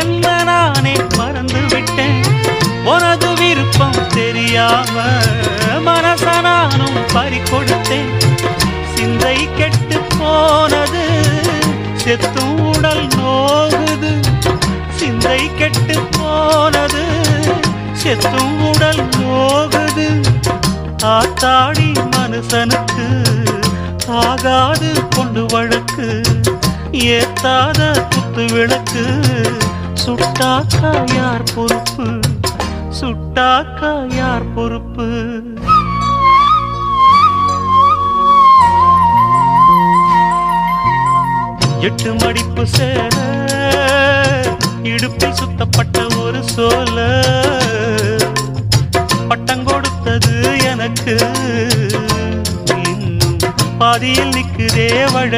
என்ன நானே மறந்து விட்டேன் உனது விருப்பம் தெரியாம மனச நானும் பறி கொடுத்தேன் சிந்தை கெட்டு போனது செத்தும் உடல் நோகுது. சிந்தை கெட்டு போனது செத்தும் உடல் நோகுது. ஆத்தாடி மனுஷனுக்கு ஆகாது கொண்டு வழக்கு ஏத்தாத குத்து விளக்கு. சுட்டாக்கா யார் பொறுப்பு? சுட்டாக்கா யார் பொறுப்பு? எட்டு மடிப்பு சேர இடுப்பில் சுத்தப்பட்ட ஒரு சோல. பட்டம் கொடுத்தது எனக்கு. இன்னும் பாதியில் நிற்குதே வழ